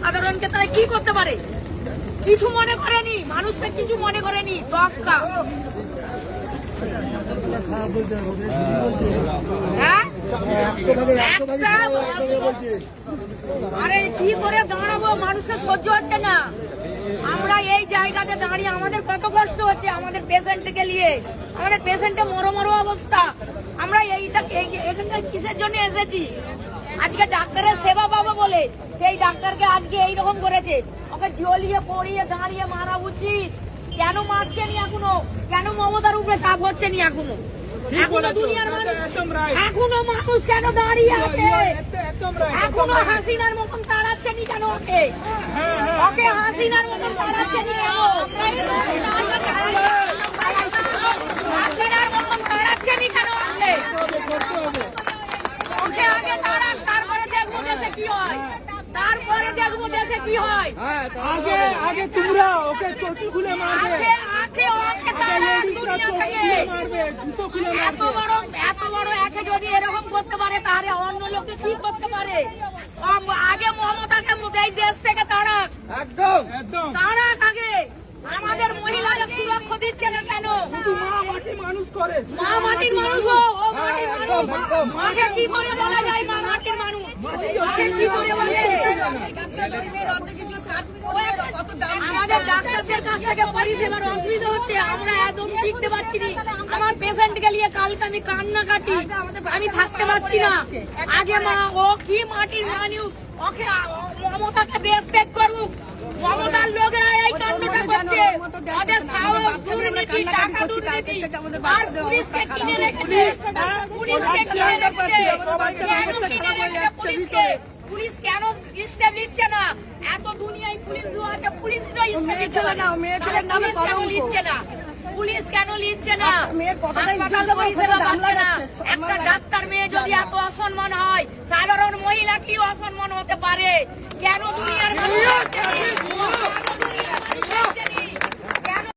সাধারণকে তারা কি করতে পারে? কিছু মনে করেনি, মানুষকে কিছু মনে করেনি দক্কা হ্যাঁ? আরে, কি করে দাঁড়াবো? মানুষকে সহ্য হচ্ছে না। আমরা এই জায়গাতে দাঁড়িয়ে আমাদের কত কষ্ট হচ্ছে আমাদের পেশেন্টকে নিয়ে। আমাদের পেশেন্টের মরো মরো অবস্থা। আমরা এইটা এই- এখানটা কিসের জন্য এসেছি? আজকে ডাক্তারের সেবা পাবো বলে। সেই ডাক্তারকে আজকে এইরকম করেছে। ওকে জ্বলিয়ে পড়িয়ে দাঁড়িয়ে মারা উচিত। কেন মারছেনি এখনও? কেন মমতার উপরে চাপ হচ্ছে নি এখনও? এখনও দুনিয়ার মানুষ এখনও মানুষ কেন দাঁড়িয়ে আছে? এখনও হাসিনার মতন তাড়াচ্ছে নি কেন ওকে? হ্যাঁ, হ্যাঁ, ওকে হাসিনার মতন তাড়াচ্ছে নি কেন হাসিনার মতন তাড়াচ্ছে নি কেন ওকে ওকে আগে তাড়াক তারপরে দেখব দেশে কি হয় তারপরে দেখব কি হয়? আগে আগে তোমরা ওকে চটি খুলে মারবে। আগে আগে ওকে দুনিয়া থেকে মারবে জুতো খুলে এত বড় এত বড় একে যদি এরকম করতে পারে তাহলে অন্য লোককে কি করতে পারে? আগে মমতাকে এই দেশ থেকে তাড়াক একদম। তাড়াক আগে আমাদের মহিলারা সুরক্ষা দিচ্ছে না কেন? শুধু মা মাটি মানুষ করে। মা মাটির মানুষ ও ও মাটির মানুষ। মাকে কি করে বলা যায় মা মাটির মানুষ? মাকে কি করে বলে? আমাদের ডাক্তারদের কাছ থেকে পরিষেবার অসুবিধা হচ্ছে আমরা একদম টিকতে পারছি না। আমার পেশেন্টকে নিয়ে কালকে আমি কান্না কাটি আমি থাকতে পারছি না। আগে মা ও কি মাটির মানুষ ওকে মমতাকে দেশ ত্যাগ করুক। মমতার লোকেরা এই কাণ্ডটা করছে। ওদের সাহস দুর্নীতি টাকা দুর্নীতি। আর পুলিশকে কিনে রেখেছে। পুলিশকে কিনে রেখেছে। কেন কিনে রেখেছে পুলিশকে পুলিশ কেন স্টেপ নিচ্ছে না এত দুনিয়ায় পুলিশ দু আছে পুলিশ তো স্টেপ মেয়ে ছেলে না না, মেয়ে ছেলের নামে কেন কলঙ্ক। না? পুলিশ কেন মেয়ের কথাটাই একটা ডাক্তার মেয়ে যদি এত অসম্মান হয় সাধারণ মহিলা কি অসম্মান হতে পারে? কেন দুনিয়ার মানুষ